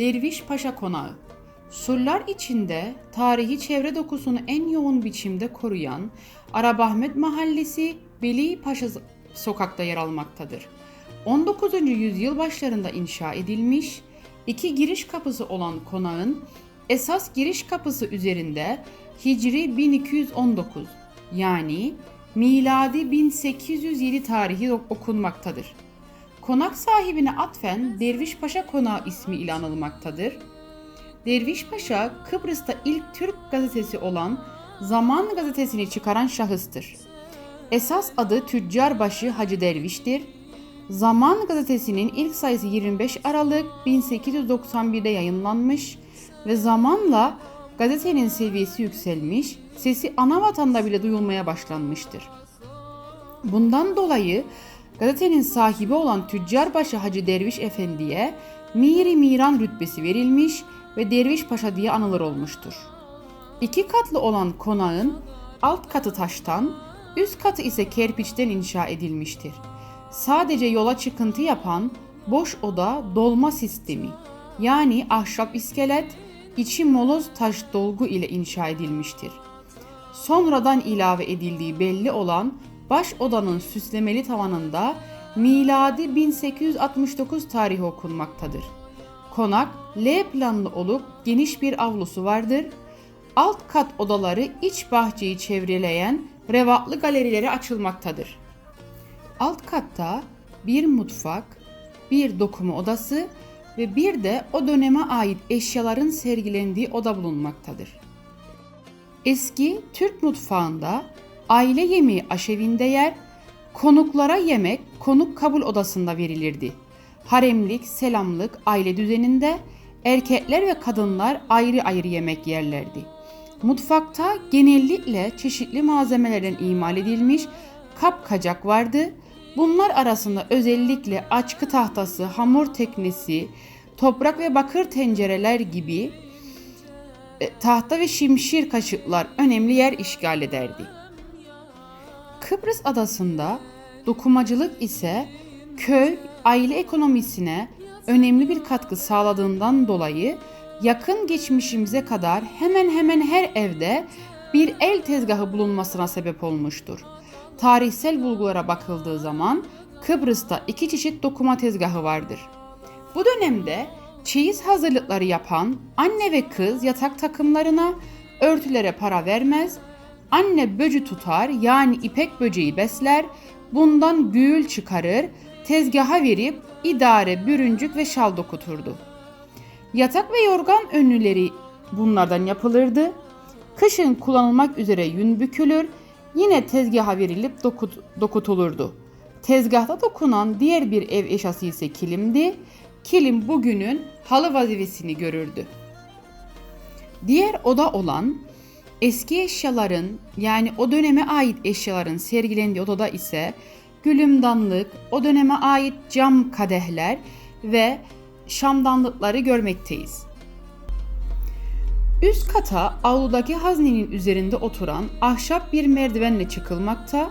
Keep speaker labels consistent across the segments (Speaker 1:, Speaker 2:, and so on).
Speaker 1: Derviş Paşa Konağı Surlar içinde tarihi çevre dokusunu en yoğun biçimde koruyan Arabahmet Mahallesi Veli Paşa sokakta yer almaktadır. 19. yüzyıl başlarında inşa edilmiş, iki giriş kapısı olan konağın esas giriş kapısı üzerinde Hicri 1219 yani miladi 1807 tarihi okunmaktadır. Konak sahibine atfen Derviş Paşa Konağı ismi ile anılmaktadır. Derviş Paşa Kıbrıs'ta ilk Türk gazetesi olan Zaman gazetesini çıkaran şahıstır. Esas adı Tüccarbaşı Hacı Derviş'tir. Zaman gazetesinin ilk sayısı 25 Aralık 1891'de yayınlanmış ve zamanla gazetenin seviyesi yükselmiş, sesi ana vatanda bile duyulmaya başlanmıştır. Bundan dolayı gazetenin sahibi olan Tüccarbaşı Hacı Derviş Efendi'ye Miri Miran rütbesi verilmiş ve Derviş Paşa diye anılır olmuştur. İki katlı olan konağın alt katı taştan, üst katı ise kerpiçten inşa edilmiştir. Sadece yola çıkıntı yapan boş oda dolma sistemi yani ahşap iskelet, içi moloz taş dolgu ile inşa edilmiştir. Sonradan ilave edildiği belli olan baş odanın süslemeli tavanında miladi 1869 tarihi okunmaktadır. Konak L planlı olup geniş bir avlusu vardır. Alt kat odaları iç bahçeyi çevreleyen revatlı galerileri açılmaktadır. Alt katta bir mutfak, bir dokuma odası ve bir de o döneme ait eşyaların sergilendiği oda bulunmaktadır. Eski Türk mutfağında aile yemeği aşevinde yer, konuklara yemek konuk kabul odasında verilirdi. Haremlik, selamlık aile düzeninde erkekler ve kadınlar ayrı ayrı yemek yerlerdi. Mutfakta genellikle çeşitli malzemelerden imal edilmiş kap kacak vardı. Bunlar arasında özellikle açkı tahtası, hamur teknesi, toprak ve bakır tencereler gibi e, tahta ve şimşir kaşıklar önemli yer işgal ederdi. Kıbrıs adasında dokumacılık ise köy aile ekonomisine önemli bir katkı sağladığından dolayı yakın geçmişimize kadar hemen hemen her evde bir el tezgahı bulunmasına sebep olmuştur. Tarihsel bulgulara bakıldığı zaman Kıbrıs'ta iki çeşit dokuma tezgahı vardır. Bu dönemde çeyiz hazırlıkları yapan anne ve kız yatak takımlarına örtülere para vermez, anne böcü tutar yani ipek böceği besler, bundan güğül çıkarır, tezgaha verip idare, bürüncük ve şal dokuturdu. Yatak ve yorgan önlüleri bunlardan yapılırdı. Kışın kullanılmak üzere yün bükülür, yine tezgaha verilip dokut, dokutulurdu. Tezgahta dokunan diğer bir ev eşyası ise kilimdi. Kilim bugünün halı vazifesini görürdü. Diğer oda olan eski eşyaların yani o döneme ait eşyaların sergilendiği odada ise gülümdanlık, o döneme ait cam kadehler ve şamdanlıkları görmekteyiz. Üst kata avludaki haznenin üzerinde oturan ahşap bir merdivenle çıkılmakta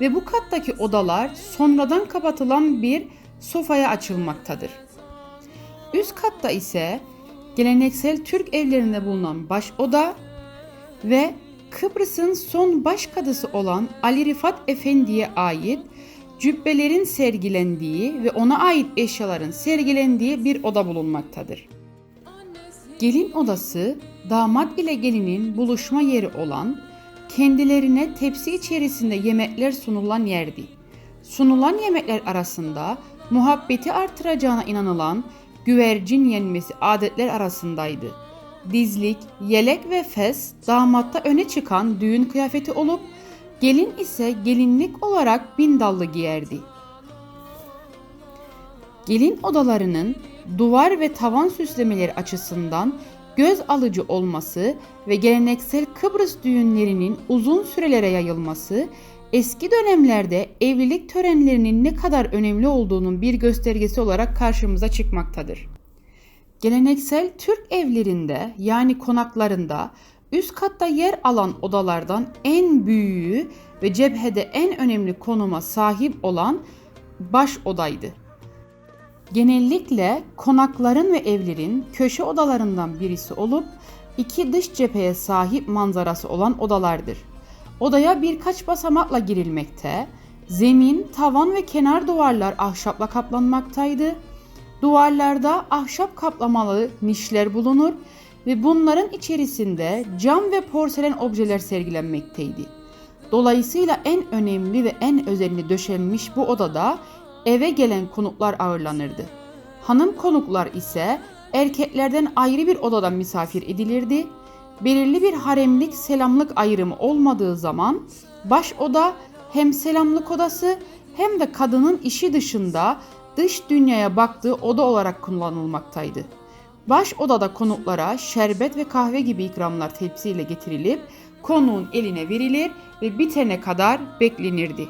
Speaker 1: ve bu kattaki odalar sonradan kapatılan bir sofaya açılmaktadır. Üst katta ise geleneksel Türk evlerinde bulunan baş oda ve Kıbrıs'ın son baş kadısı olan Ali Rifat Efendi'ye ait cübbelerin sergilendiği ve ona ait eşyaların sergilendiği bir oda bulunmaktadır. Gelin odası damat ile gelinin buluşma yeri olan kendilerine tepsi içerisinde yemekler sunulan yerdi. Sunulan yemekler arasında muhabbeti artıracağına inanılan güvercin yenmesi adetler arasındaydı. Dizlik, yelek ve fes damatta öne çıkan düğün kıyafeti olup gelin ise gelinlik olarak bin dallı giyerdi. Gelin odalarının duvar ve tavan süslemeleri açısından göz alıcı olması ve geleneksel Kıbrıs düğünlerinin uzun sürelere yayılması eski dönemlerde evlilik törenlerinin ne kadar önemli olduğunun bir göstergesi olarak karşımıza çıkmaktadır. Geleneksel Türk evlerinde yani konaklarında üst katta yer alan odalardan en büyüğü ve cephede en önemli konuma sahip olan baş odaydı. Genellikle konakların ve evlerin köşe odalarından birisi olup iki dış cepheye sahip manzarası olan odalardır. Odaya birkaç basamakla girilmekte, zemin, tavan ve kenar duvarlar ahşapla kaplanmaktaydı. Duvarlarda ahşap kaplamalı nişler bulunur ve bunların içerisinde cam ve porselen objeler sergilenmekteydi. Dolayısıyla en önemli ve en özenli döşenmiş bu odada eve gelen konuklar ağırlanırdı. Hanım konuklar ise erkeklerden ayrı bir odada misafir edilirdi. Belirli bir haremlik selamlık ayrımı olmadığı zaman baş oda hem selamlık odası hem de kadının işi dışında dış dünyaya baktığı oda olarak kullanılmaktaydı. Baş odada konuklara şerbet ve kahve gibi ikramlar tepsiyle getirilip konuğun eline verilir ve bitene kadar beklenirdi.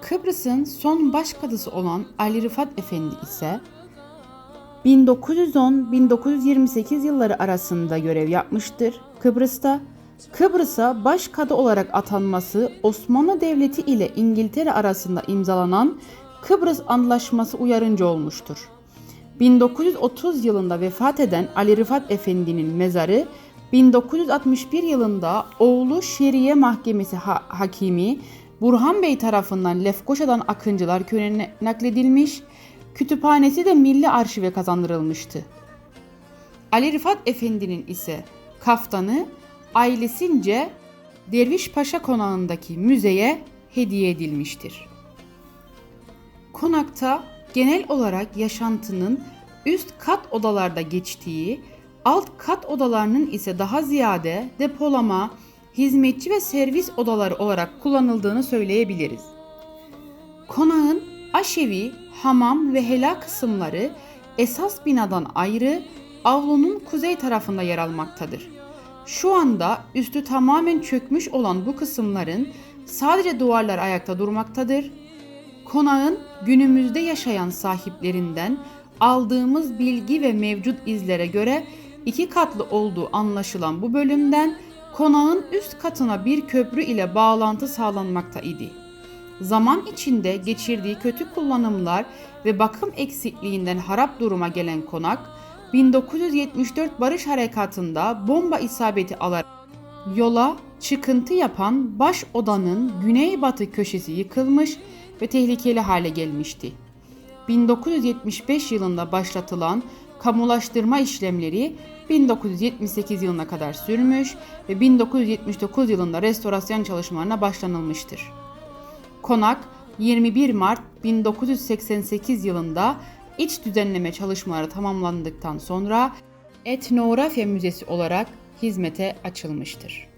Speaker 1: Kıbrıs'ın son başkadısı olan Ali Rıfat Efendi ise 1910-1928 yılları arasında görev yapmıştır Kıbrıs'ta. Kıbrıs'a başkadı olarak atanması Osmanlı Devleti ile İngiltere arasında imzalanan Kıbrıs Antlaşması uyarınca olmuştur. 1930 yılında vefat eden Ali Rıfat Efendi'nin mezarı 1961 yılında oğlu Şeriye Mahkemesi ha- Hakimi Burhan Bey tarafından Lefkoşa'dan Akıncılar Köyü'ne nakledilmiş, kütüphanesi de Milli Arşive kazandırılmıştı. Ali Rıfat Efendi'nin ise kaftanı ailesince Derviş Paşa konağındaki müzeye hediye edilmiştir. Konakta genel olarak yaşantının üst kat odalarda geçtiği, alt kat odalarının ise daha ziyade depolama, hizmetçi ve servis odaları olarak kullanıldığını söyleyebiliriz. Konağın aşevi, hamam ve hela kısımları esas binadan ayrı avlunun kuzey tarafında yer almaktadır. Şu anda üstü tamamen çökmüş olan bu kısımların sadece duvarlar ayakta durmaktadır. Konağın günümüzde yaşayan sahiplerinden aldığımız bilgi ve mevcut izlere göre iki katlı olduğu anlaşılan bu bölümden konağın üst katına bir köprü ile bağlantı sağlanmakta idi. Zaman içinde geçirdiği kötü kullanımlar ve bakım eksikliğinden harap duruma gelen konak, 1974 Barış Harekatı'nda bomba isabeti alarak yola çıkıntı yapan baş odanın güneybatı köşesi yıkılmış ve tehlikeli hale gelmişti. 1975 yılında başlatılan kamulaştırma işlemleri 1978 yılına kadar sürmüş ve 1979 yılında restorasyon çalışmalarına başlanılmıştır. Konak 21 Mart 1988 yılında iç düzenleme çalışmaları tamamlandıktan sonra Etnografya Müzesi olarak hizmete açılmıştır.